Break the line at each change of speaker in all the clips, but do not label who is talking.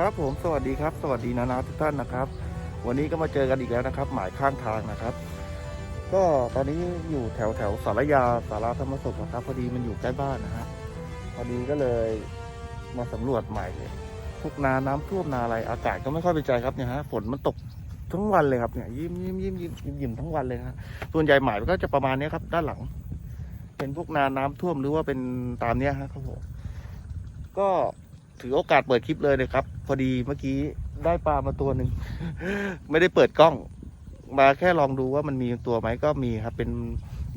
ครับผมสวัสดีครับ สวัสดีนานาทุกท่านนะครับ วันนี้ก็มาเจอกันอีกแล้วนะครับ หมายข้างทางนะครับ ก็ตอนนี้อยู่แถวแถวสารยาสาราธรรมสุขนะครับ พอดีมันอยู่ใกล้บ้านนะฮะพอดีก็เลยมาสำรวจใหม่เลยพวกนาน้ำท่วมนาอะไรอากาศก็ไม่ค่อยเป็นใจครับเนี่ยฮะฝนมันตกทั้งวันเลยครับเนี่ยยิ้มยิ้มยิ้มยิ้มยิ้มยิ้มทั้งวันเลยฮะส่วนใหญ่หมายมันก็จะประมาณนี้ครับ ด้านหลัง เป็นพวกนาน้ำท่วมหรือว่าเป็นตามเนี้ยฮะครับผมก็ ถือโอกาสเปิดคลิปเลยนะครับ พอดีเมื่อกี้ได้ปลามาตัวหนึ่ง ไม่ได้เปิดกล้อง มาแค่ลองดูว่ามันมีตัวไหมก็มีครับ เป็น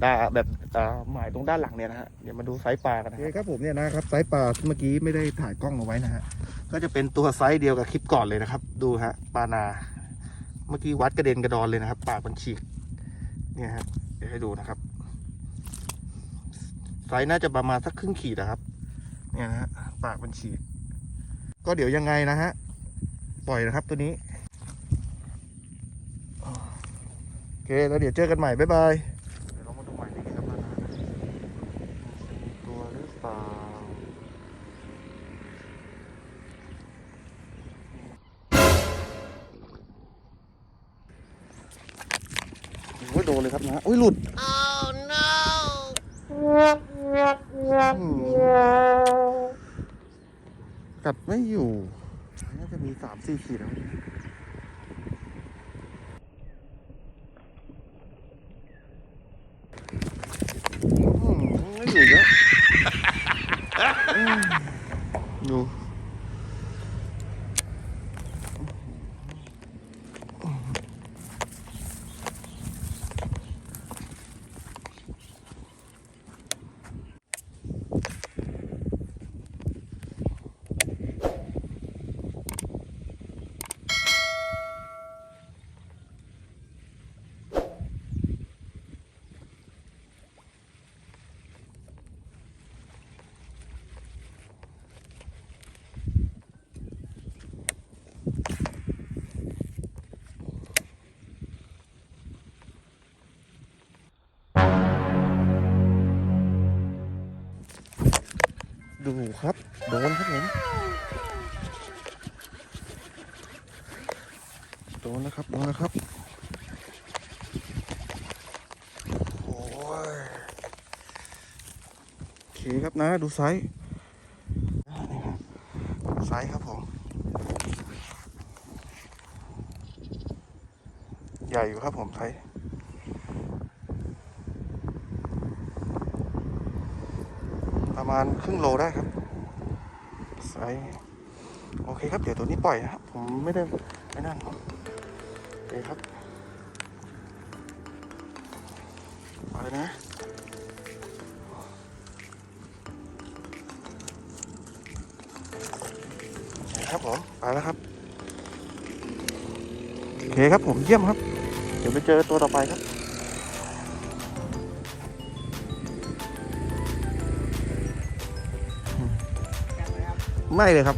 ดาแบบอ่าหมายตรงด้านหลังเนี่ยนะฮะเดี๋ยวมาดูไซส์ปลากันนะครับผมเนี่ยนะครับไซส์ปลาเมื่อกี้ไม่ได้ถ่ายกล้องเอาไว้นะฮะก็จะเป็นตัวไซส์เดียวกับคลิปก่อนเลยนะครับ ดูฮะปลานา เมื่อกี้วัดกระเด็นกระดอนเลยนะครับ ปากมันฉีกเนี่ยฮะเดี๋ยวให้ดูนะครับไซส์น่าจะประมาณสักครึ่งขีดนะครับ เนี่ยนะฮะปากมันฉีก ก็เดี๋ยวยังไงนะฮะ ปล่อยนะครับตัวนี้ โอเค แล้วเดี๋ยวเจอกันใหม่ บ๊ายบายเดี๋ยวเรามาดูใหม่ดีครับนะมีตัวหรือเปล่าโอ้ยโดนเลยครับนะฮะอุ้ยหลุด
Oh no!
กัดไม่อยู่ น่าจะมีสามสี่ขีดแล้วอืมไม่อยู่เยอะอืมดู ดูครับ โดนครับผมโดนนะครับโดนนะครับโอ้ยโอเคครับนะ ดูไซส์นี่ครับไซส์ครับผมใหญ่อยู่ครับผมไซส์ ประมาณครึ่งโลได้ครับไซโอเคครับ เดี๋ยวตัวนี้ปล่อยนะครับ ผมไม่ได้ไม่นั่นโอเคครับปล่อยนะคครับผมไปแล้วครับ โอเคครับผมเยี่ยมครับ เดี๋ยวไปเจอตัวต่อไปครับ ไม่เลยครับ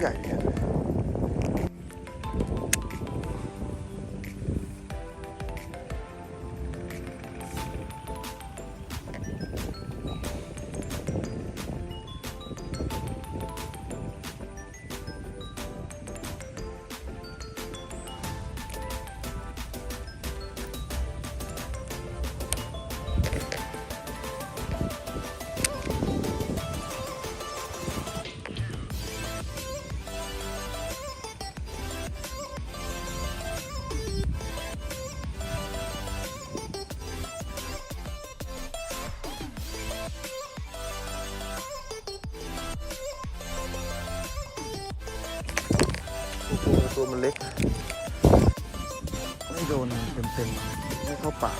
ตัว มันเล็กไม่โดนเต็มๆไม่เข้าปาก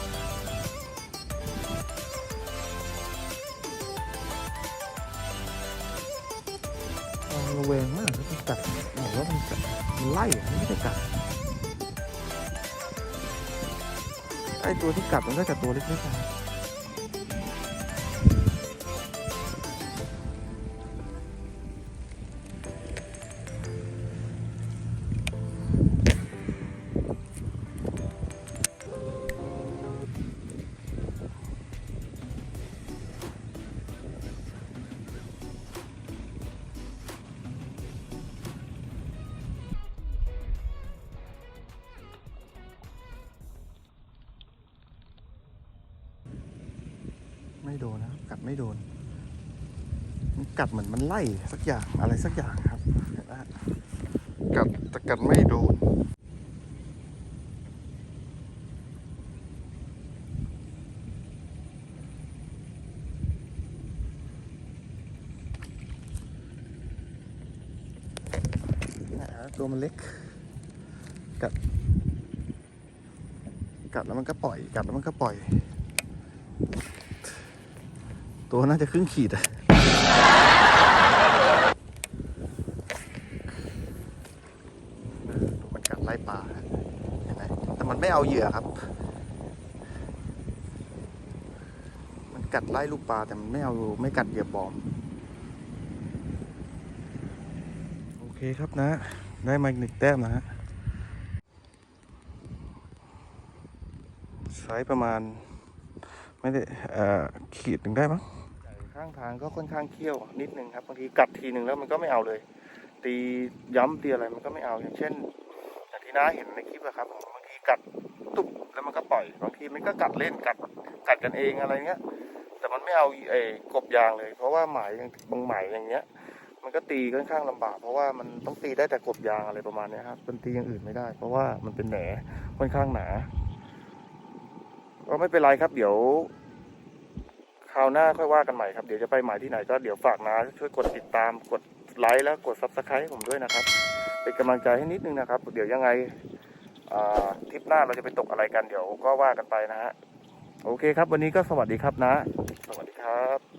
ราระแวงมากมันกัดบอกว่ามันกัดมันไล่มันไม่ได้กัดไอตัวที่กัดมันก็จะตัวเล็กๆ ไม่โดนนะกัดไม่โดนมันกัดเหมือนมันไล่สักอย่างอะไรสักอย่างครับกัดแต่กัดไม่โดนตัวมันเล็ก กัด กัดแล้วมันก็ปล่อย กัดแล้วมันก็ปล่อย ตัวน่าจะครึ่งขีดอะมันกัดไล่ปลาเห็นไหมแต่มันไม่เอาเหยื่อครับ มันกัดไล่ลูกปลาแต่มันไม่เอาไม่กัดเหยื่อปลอม โอเคครับนะ ได้มาอีกหนึ่งแต้มนะฮะไซส์ประมาณ ไม่ได้ขีดหนึ่งได้มั้ง ข้างทางก็ค่อนข้างเคี้ยวนิดนึงครับบางทีกัดทีหนึ่งแล้วมันก็ไม่เอาเลย ตีย้ำตีอะไรมันก็ไม่เอาอย่างเช่นอย่างที่น้าเห็นในคลิปอะครับบางทีกัดตุ๊บแล้วมันก็ปล่อยบางทีมันก็กัดเล่นกัดกัดกันเองอะไรเงี้ย แต่มันไม่เอาไอ้กบยางเลย เพราะว่าหมายอย่างบางหมายอย่างเงี้ย มันก็ตีค่อนข้างลำบาก เพราะว่ามันต้องตีได้แต่กบยางอะไรประมาณนี้ครับมันตีอย่างอื่นไม่ได้ เพราะว่ามันเป็นแหนค่อนข้างหนาก็ไม่เป็นไรครับเดี๋ยว ราวหน้าค่อยว่ากันใหม่ครับ เดี๋ยวจะไปหมายที่ไหนก็เดี๋ยวฝากนะช่วยกดติดตามกดไลค์แล้วกดซับสไครต์ให้ผมด้วยนะครับ เป็นกำลังใจให้นิดนึงนะครับ เดี๋ยวยังไงทริปหน้าเราจะไปตกอะไรกันเดี๋ยวก็ว่ากันไปนะฮะ โอเคครับ วันนี้ก็สวัสดีครับนะ สวัสดีครับ